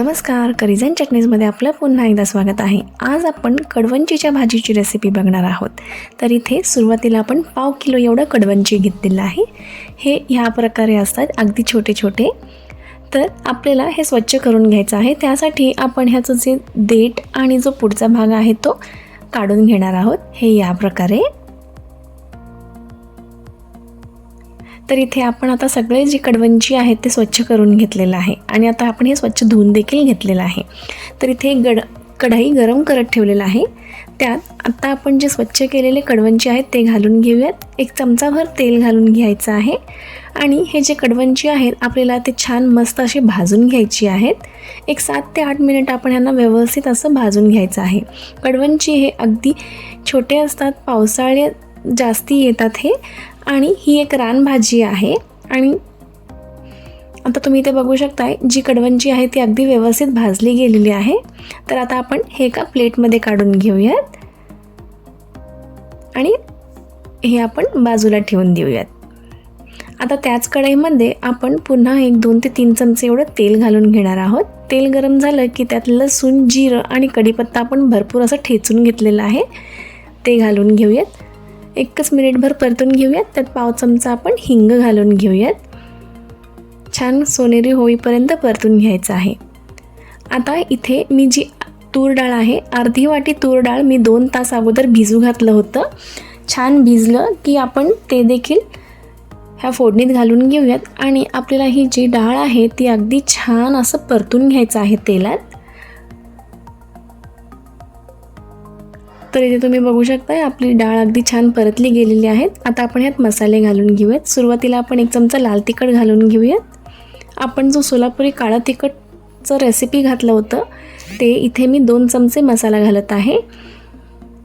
नमस्कार करिझन चटणीजमध्ये आपलं पुन्हा एकदा स्वागत आहे. आज आपण कडवंचीच्या भाजीची रेसिपी बघणार आहोत. तर इथे सुरुवातीला आपण पाव किलो एवढं कडवंची घेतलेलं आहे. हे ह्या प्रकारे असतात अगदी छोटे छोटे तर आपल्याला हे स्वच्छ करून घ्यायचं आहे. त्यासाठी आपण ह्याचं जे देठ आणि जो पुढचा भाग आहे तो काढून घेणार आहोत. हे या प्रकारे. तर इथे आपण आता सगळे जे कडवंची आहेत ते स्वच्छ करून घेतलेलं आहे. आणि आता आपण हे स्वच्छ धुवून देखील घेतलेलं आहे. तर इथे गड कढाई गरम करत ठेवलेलं आहे. त्यात आत्ता आपण जे स्वच्छ केलेले कडवंची आहेत ते घालून घेऊयात. एक चमचाभर तेल घालून घ्यायचं आहे. आणि हे जे कडवंची आहेत आपल्याला ते छान मस्त असे भाजून घ्यायची आहेत. एक सात ते आठ मिनिट आपण यांना व्यवस्थित असं भाजून घ्यायचं आहे. कडवंची हे अगदी छोटे असतात पावसाळ्यात जास्ती येतात हे. आणि ही एक रानभाजी आहे. आणि आता तुम्ही इथे बघू शकताय जी कडवंची आहे ती अगदी व्यवस्थित भाजली गेलेली आहे. तर आता आपण हे एका प्लेटमध्ये काढून घेऊयात. आणि हे आपण बाजूला ठेवून देऊयात. आता त्याच कढईमध्ये आपण पुन्हा एक दोन ते तीन चमचे एवढं तेल घालून घेणार आहोत. तेल गरम झालं की त्यात लसूण जिरं आणि कढीपत्ता आपण भरपूर असं ठेचून घेतलेलं आहे. ते घालून घेऊयात. एकच मिनिटभर परतून घेऊयात. त्यात पाव चमचा आपण हिंग घालून घेऊयात. छान सोनेरी होईपर्यंत परतून घ्यायचं आहे. आता इथे मी जी तूर डाळ आहे अर्धी वाटी तूर डाळ मी दोन तास अगोदर भिजू घातलं होतं. छान भिजलं की आपण ते देखील ह्या फोडणीत घालून घेऊयात. आणि आपल्याला ही जी डाळ आहे ती अगदी छान असं परतून घ्यायचं आहे तेलात. तर इथे तुम्ही बघू शकता आपली डाळ अगदी छान परतली गेलेली आहेत. आता आपण ह्यात मसाले घालून घेऊयात. सुरुवातीला आपण एक चमचा लाल तिखट घालून घेऊयात. आपण जो सोलापुरी काळा तिखटचं रेसिपी घातलं होतं ते इथे मी दोन चमचे मसाला घालत आहे.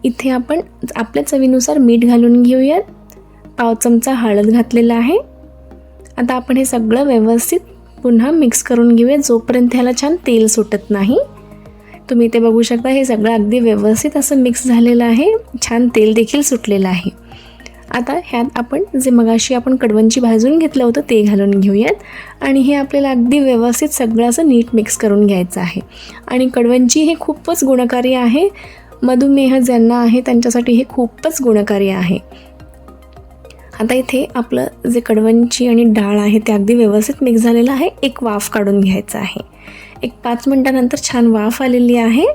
इथे आपण आपल्या चवीनुसार मीठ घालून घेऊयात. पाव चमचा हळद घातलेला आहे. आता आपण हे सगळं व्यवस्थित पुन्हा मिक्स करून घेऊया जोपर्यंत ह्याला छान तेल सुटत नाही. तुम्ही ते बघू शकता. हे सगळं अगदी व्यवस्थित असं मिक्स झालेलं आहे. छान तेल देखील सुटलेलं आहे. आता ह्यात आपण जे मगाशी आपण कडवंची भाजून घेतलं होतं ते घालून घेऊयात. आणि हे आपल्याला अगदी व्यवस्थित सगळं असं नीट मिक्स करून घ्यायचं आहे. आणि कडवंची हे खूपच गुणकारी आहे. मधुमेह ज्यांना आहे त्यांच्यासाठी हे खूपच गुणकारी आहे. आता इथे आपलं जे कडवंची आणि डाळ आहे ते अगदी व्यवस्थित मिक्स झालेलं आहे. एक वाफ काढून घ्यायचं आहे. एक पाच मिनटानंतर छान वाफ आलेली आहे.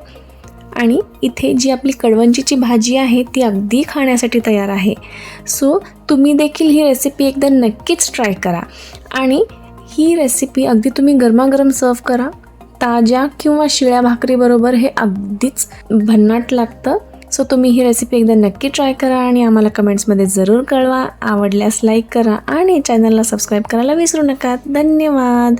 आणि इथे जी आपली कडवंचीची भाजी आहे ती अगदी खाण्यासाठी तयार आहे. सो तुम्ही देखील ही रेसिपी एकदा नक्कीच ट्राय करा. आणि ही रेसिपी अगदी तुम्ही गरमागरम सर्व करा. ताज्या किंवा शिळ्या भाकरीबरोबर हे अगदीच भन्नाट लागतं. सो तुम्ही ही रेसिपी एकदा नक्की ट्राय करा आणि आम्हाला कमेंट्समध्ये जरूर कळवा. आवडल्यास लाईक करा आणि चॅनलला सबस्क्राईब करायला विसरू नका. धन्यवाद!